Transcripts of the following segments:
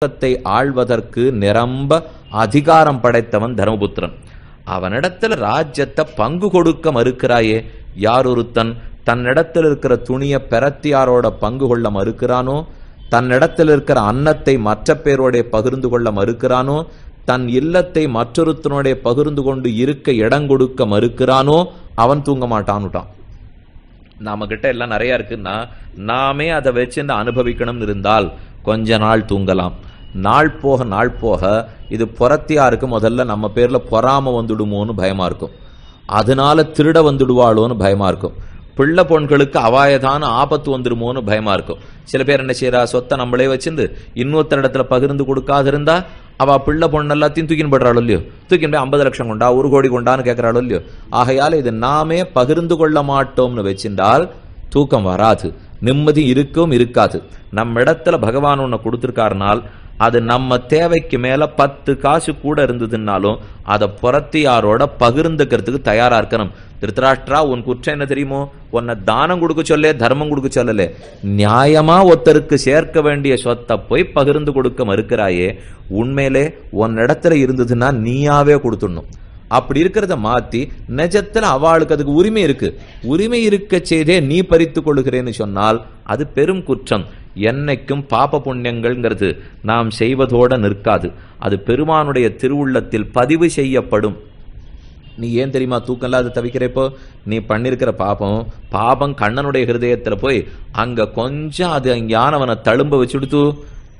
உலகத்தை ஆள்வதற்கு நிரம்ப அதிகாரம் படைத்தவன் தர்மபுத்திரன். அவனிடத்துல ராஜ்யத்தை பங்கு கொடுக்க மறுக்கிறாயே யார் ஒருத்தன் தன்னிடத்தில் இருக்கிற துணிய பெறத்தியாரோட பங்கு கொள்ள மறுக்கிறானோ தன்னிடத்தில் இருக்கிற அன்னத்தை மற்ற பேரோட பகிர்ந்து கொள்ள மறுக்கிறானோ தன் இல்லத்தை மற்றொருத்தனோட பகிர்ந்து கொண்டு இருக்க இடம் கொடுக்க மறுக்கிறானோ அவன் தூங்க மாட்டான்னுட்டான். நாம கிட்ட எல்லாம் நிறைய இருக்குன்னா நாமே அதை வச்சு அனுபவிக்கணும்னு இருந்தால் கொஞ்ச நாள் தூங்கலாம். நாள் போக நாள் போக இது புறத்தியாருக்கு முதல்ல நம்ம பேரில் பொறாமல் வந்துடுமோன்னு பயமாக இருக்கும். அதனால திருட வந்துடுவாளோன்னு பயமாக இருக்கும். பிள்ளை பொண்களுக்கு அவாயதான ஆபத்து வந்துடுமோன்னு பயமாக இருக்கும். சில பேர் என்ன செய்யறா? சொத்தை நம்மளே வச்சிருந்து இன்னொருத்தர் இடத்துல பகிர்ந்து கொடுக்காது இருந்தா அவள் பிள்ளை பொண்ணு எல்லாத்தையும் தூக்கின்னு போடுறாளோ இல்லையோ? தூக்கின்னு போய் ஐம்பது லட்சம் கொண்டா ஒரு கோடி கொண்டான்னு கேட்கறாளோ இல்லையோ? ஆகையால் இது நாமே பகிர்ந்து கொள்ள மாட்டோம்னு வச்சிருந்தால் தூக்கம் வராது. நிம்மதி இருக்கும் இருக்காது. நம்ம இடத்துல பகவான் ஒன்று கொடுத்துருக்காருனால் அது நம்ம தேவைக்கு மேல பத்து காசு கூட இருந்ததுன்னாலும் அதை புறத்தியாரோட பகிர்ந்துக்கிறதுக்கு தயாரா இருக்கணும். திருத்தராஷ்டிரா உன் குற்றம் என்ன தெரியுமோ? உன்னை தானம் கொடுக்க சொல்லே தர்மம் கொடுக்க சொல்லலே. நியாயமா ஒருத்தருக்கு சேர்க்க வேண்டிய சொத்தை போய் பகிர்ந்து கொடுக்க மறுக்கிறாயே உண்மையிலே உன் இடத்துல இருந்ததுன்னா நீயாவே கொடுத்துடணும். அப்படி இருக்கிறத மாத்தி நிஜத்துல அவளுக்கு அதுக்கு உரிமை இருக்கு. உரிமை இருக்க செய்தே நீ பறித்து கொள்கிறேன்னு சொன்னால் அது பெரும் குற்றம். என்னைக்கும் பாப புண்ணியங்கள்ங்கிறது நாம் செய்வதோட நிற்காது. அது பெருமானுடைய திருவுள்ளத்தில் பதிவு செய்யப்படும். நீ ஏன் தெரியுமா தூக்கம் இல்லாத தவிக்கிறப்போ நீ பண்ணிருக்கிற பாபம் பாபம் கண்ணனுடைய ஹிருதயத்துல போய் அங்க கொஞ்சம் அது ஞானவனை தழும்ப வச்சுடுத்து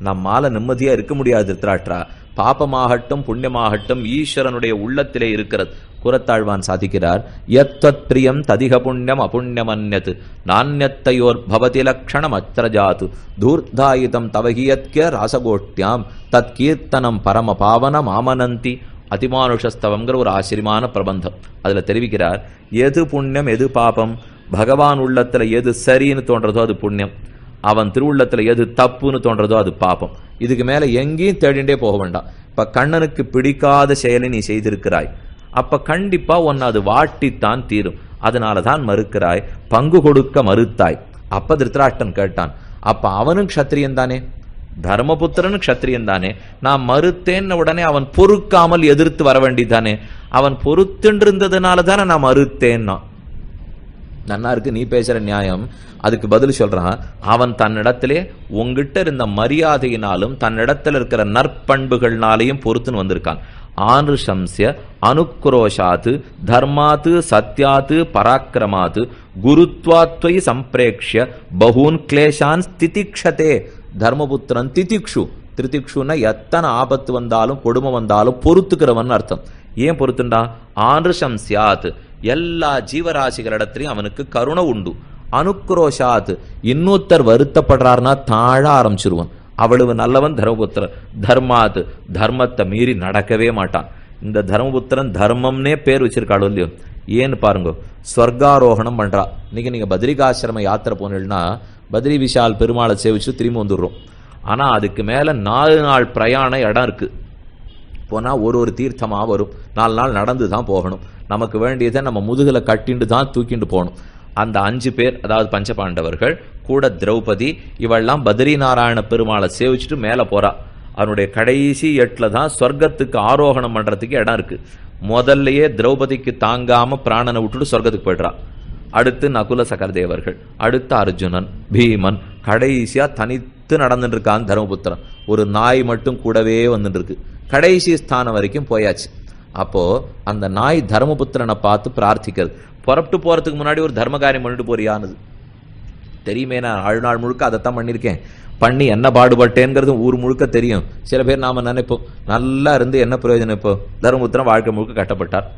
நம்மால நிம்மதியா இருக்க முடியாது திராட்ரா பாபமாகட்டும் புண்ணியமாகட்டும் ஈஸ்வரனுடைய உள்ளத்திலே இருக்கிறது. குரத்தாழ்வான் சாதிக்கிறார் எத்தத் பிரியம் ததிக புண்ணியம் அபுண்ணியமன்யத் நானியத்தையோர் பவதி லக்ஷணம் அத்திரஜாத்து தூர்தாயுதம் தவகியத்ய ராசகோஷ்டியாம் தத் கீர்த்தனம் பரம பாவனம் ஆமனந்தி அதிமானுஷஸ்தவங்கிற ஒரு ஆச்சரியமான பிரபந்தம். அதில் தெரிவிக்கிறார் எது புண்ணியம் எது பாபம்? பகவான் உள்ளத்தில் எது சரின்னு தோன்றதோ அது புண்ணியம். அவன் திருவுள்ளத்தில் எது தப்புன்னு தோன்றதோ அது பாப்பம் இதுக்கு மேல எங்கேயும் தேடிண்டே போக வேண்டாம். இப்ப கண்ணனுக்கு பிடிக்காத செயலை நீ செய்திருக்கிறாய். அப்ப கண்டிப்பா உன்னை அது வாட்டித்தான் தீரும். அதனாலதான் மறுக்கிறாய் பங்கு கொடுக்க மறுத்தாய். அப்ப திருத்தராஷ்டன் கேட்டான் அப்ப அவனும் க்ஷத்திரியன் தானே? தர்மபுத்திரன் க்ஷத்திரியன் தானே? நான் மறுத்தேன்னு உடனே அவன் பொறுக்காமல் எதிர்த்து வர வேண்டிதானே அவன் பொறுத்துன்றிருந்ததுனால தானே நான் மறுத்தேன்னா? நன்னா இருக்கு நீ பேசுற நியாயம். அதுக்கு பதில் சொல்றான் அவன் தன்னிடத்திலே உங்ககிட்ட இருந்த மரியாதையினாலும் தன்னிடத்தில் இருக்கிற நற்பண்புகள்னாலையும் பொறுத்துன்னு வந்திருக்கான். ஆனுஷம்சிய அனுக்ரோஷாத்து தர்மாத்து சத்யாத்து பராக்கிரமாத்து குருத்வாத்வை சம்பிரேக்ஷிய பகூன் கிளேஷான் ஸ்திதிக்ஷதே தர்மபுத்திரன் திதிக்ஷு. திருதிக்ஷுன்னா எத்தனை ஆபத்து வந்தாலும் கொடுமை வந்தாலும் பொறுத்துக்கிறவன் அர்த்தம். ஏன் பொறுத்துண்டா? ஆனுஷம் சியாத் எல்லா ஜீவராசிகளிடத்திலையும் அவனுக்கு கருணை உண்டு. அனுக்ரோஷாத் இன்னொருத்தர் வருத்தப்படுறாருன்னா தாழ ஆரம்பிச்சிருவான். அவ்வளவு நல்லவன் தர்மபுத்திரன். தர்மாத் தர்மத்தை மீறி நடக்கவே மாட்டான். இந்த தர்மபுத்திரன் தர்மம்னே பேர் வச்சிருக்காளோ இல்லையோ? ஏன்னு பாருங்க ஸ்வர்காரோகணம் பண்றா. இன்னைக்கு நீங்க பத்ரிகாசிரம யாத்திரை போனீங்கன்னா பத்ரி விஷால் பெருமாளை சேவிச்சு திரும்பி வந்துடுறோம். ஆனா அதுக்கு மேல நாலு நாள் பிரயாண இடம் இருக்கு. போனால் ஒரு ஒரு தீர்த்தமாக வரும். நாலு நாள் நடந்து தான் போகணும். நமக்கு வேண்டியதை நம்ம முதுகில் கட்டிண்டு தான் தூக்கிண்டு போகணும். அந்த அஞ்சு பேர் அதாவது பஞ்சபாண்டவர்கள் கூட திரௌபதி இவெல்லாம் பத்ரி நாராயண பெருமாளை சேவிச்சுட்டு மேலே போகிறாள் அவனுடைய கடைசி எட்டில் தான் சொர்க்கத்துக்கு ஆரோகணம் பண்ணுறதுக்கு இடம் இருக்குது முதல்லையே திரௌபதிக்கு தாங்காமல் பிராணனை விட்டுட்டு சொர்க்கத்துக்கு போயிடுறா. அடுத்து நகுல சகரதேவர்கள் அடுத்து அர்ஜுனன் பீமன் கடைசியாக தனித்து நடந்துட்டு இருக்கான் தர்மபுத்திரன். ஒரு நாய் மட்டும் கூடவே வந்துட்டுருக்கு கடைசி ஸ்தானம் வரைக்கும் போயாச்சு. அப்போ அந்த நாய் தர்மபுத்திரனை பார்த்து பிரார்த்திக்கிறது. புறப்பட்டு போறதுக்கு முன்னாடி ஒரு தர்ம காரியம் பண்ணிட்டு போறியானது. தெரியுமே நான் ஆழ்நாள் முழுக்க அதைத்தான் பண்ணியிருக்கேன். பண்ணி என்ன பாடுபட்டேங்கிறது ஊர் முழுக்க தெரியும். சில பேர் நாம நினைப்போம் நல்லா இருந்து என்ன பிரயோஜனம் இப்போ? தர்மபுத்திரன் வாழ்க்கை முழுக்க கட்டப்பட்டார்.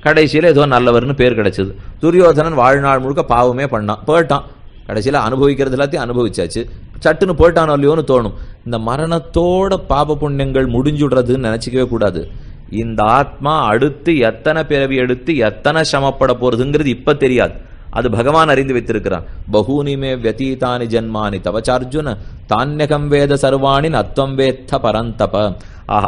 கடைசியில் ஏதோ நல்லவர்னு பேர் கிடைச்சது. துரியோதனன் வாழ்நாள் முழுக்க பாவமே பண்ணான். போயிட்டான். கடைசியில் அனுபவிக்கிறது எல்லாத்தையும் அனுபவிச்சாச்சு. சட்டுன்னு போயிட்டானோ இல்லையோன்னு தோணும். இந்த மரணத்தோட பாப புண்ணியங்கள் முடிஞ்சுடுறதுன்னு நினைச்சிக்கவே கூடாது. இந்த ஆத்மா அடுத்து எத்தனை பிறவி எடுத்து எத்தனை சமப்பட போறதுங்கிறது இப்ப தெரியாது. அது பகவான் அறிந்து வைத்திருக்கிறான். பகூனிமே வியதீதானி ஜென்மானி தவச்சார்ஜுன தான்யகம் வேத சர்வாணி நத்வம் வேத்த பரந்தப.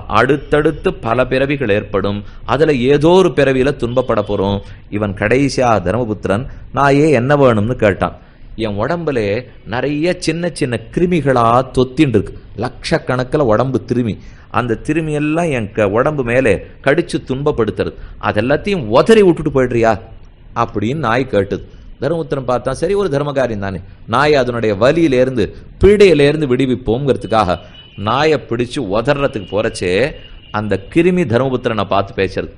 அடுத்தடுத்து பல பிறவிகள் ஏற்படும். அதுல ஏதோ ஒரு பிறவியில துன்பப்பட போறோம். இவன் கடைசியா தர்மபுத்திரன் நான் ஏன் என்ன வேணும்னு கேட்டான். என் உடம்புல நிறைய சின்ன சின்ன கிருமிகளாக தொத்தின்னு இருக்கு லட்சக்கணக்கில் உடம்பு திருமி. அந்த திருமி எல்லாம் என் க- உடம்பு மேலே கடித்து துன்பப்படுத்துறது. அதெல்லாத்தையும் உதறி விட்டுட்டு போயிடுறியா? அப்படின்னு நாய் கேட்டுது. தர்மபுத்திரன் பார்த்தா சரி ஒரு தர்மகாரியம் தானே. நாய் அதனுடைய வலியிலேருந்து பீடையிலேருந்து விடுவிப்போங்கிறதுக்காக நாயை பிடிச்சு உதறத்துக்கு போகிறச்சே அந்த கிருமி தர்மபுத்திரனை பார்த்து பேசுறது.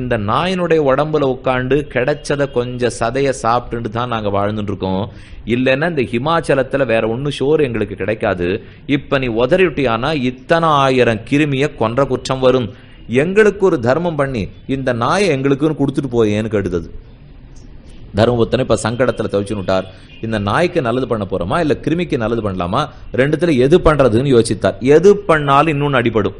இந்த நாயினுடைய உடம்புல உட்காந்து கிடைச்சத கொஞ்சம் சதைய சாப்பிட்டுட்டு தான் நாங்க வாழ்ந்துட்டு இருக்கோம் இல்லைன்னா இந்த ஹிமாச்சலத்துல வேற ஒன்றும் ஷோர் எங்களுக்கு கிடைக்காது. இப்ப நீ உதறிட்டியானா இத்தனை ஆயிரம் கிருமிய கொன்ற குற்றம் வரும். எங்களுக்கு ஒரு தர்மம் பண்ணி இந்த நாயை எங்களுக்குன்னு கொடுத்துட்டு போயேன்னு கெடுதது தர்மபுத்தனை இப்ப சங்கடத்துல தவிச்சுட்டார் இந்த நாய்க்கு நல்லது பண்ண போறோமா? இல்ல கிருமிக்கு நல்லது பண்ணலாமா? ரெண்டுத்துல எது பண்றதுன்னு யோசித்தார். எது பண்ணாலும் இன்னொன்னு அடிபடும்.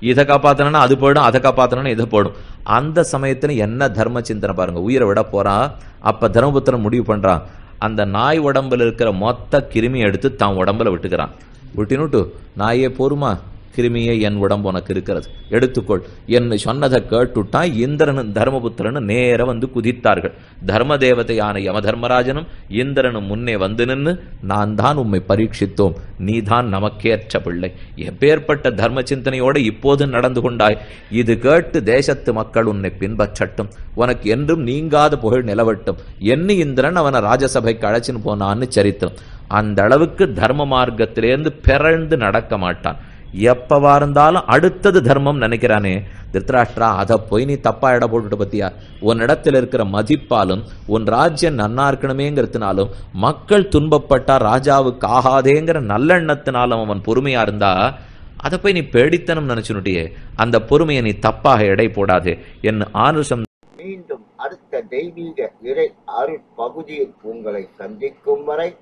இதை காப்பாத்தனா அது போயிடும் அதை காப்பாத்தனா இதை போயிடும். அந்த சமயத்துல என்ன தர்ம சிந்தனை பாருங்க. உயிரை விட போறான் அப்ப தர்மபுத்திரன் முடிவு பண்றான். அந்த நாய் உடம்புல இருக்கிற மொத்த கிருமி எடுத்து தான் உடம்புல விட்டுக்கிறான். விட்டினுட்டு நாயே போருமா? கிருமியை என் உடம்பு உனக்கு இருக்கிறது. எடுத்துக்கொள். என்னை சொன்னதை கேட்டுட்டான் இந்திரனும் தர்மபுத்திரனும் நேர வந்து குதித்தார்கள். தர்ம தேவதையான யம தர்மராஜனும் இந்திரனும் முன்னே வந்து நின்று நான் தான் உம்மை பரீட்சித்தோம். நீதான் நமக்கேற்ற பிள்ளை. எப்பேற்பட்ட தர்ம சிந்தனையோடு இப்போது நடந்து கொண்டாய். இது கேட்டு தேசத்து மக்கள் உன்னை பின்பற்றட்டும். உனக்கு என்றும் நீங்காத புகழ் நிலவட்டும். என்ன இந்திரன் அவனை ராஜசபைக்கு அழைச்சின்னு போனான்னு சரித்திரம். அந்த அளவுக்கு தர்ம மார்க்கத்திலேருந்து பிறழ்ந்து நடக்க மாட்டான். எப்பவா இருந்தாலும் அடுத்தது தர்மம் நினைக்கிறானே. திருத்தராஷ்டிரா அதை போய் நீ தப்பா இட போட்டுட்டு பத்தியா? உன் இடத்துல இருக்கிற மதிப்பாலும் உன் ராஜ்யம் நன்னா இருக்கணுமேங்கிறதுனாலும் மக்கள் துன்பப்பட்டா ராஜாவுக்கு ஆகாதேங்கிற நல்லெண்ணத்தினாலும் அவன் பொறுமையா இருந்தா அதை போய் நீ பேடித்தனம் நினைச்சுனுட்டியே அந்த பொறுமையை நீ தப்பாக எடை போடாதே. என் ஆனுஷம் மீண்டும் அடுத்த தெய்வீக இறை அருள் பகுதியில் உங்களை சந்திக்கும் வரை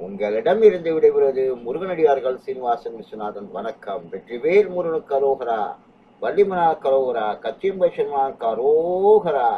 உங்களிடம் இருந்து விடைபெறுவது முருகனடியார்கள் சீனிவாசன் விஸ்வநாதன். வணக்கம். வெற்றிவேல் முருகனுக்கு அரோகரா வள்ளிமனா கரோகரா கச்சியம்பை கரோகரா.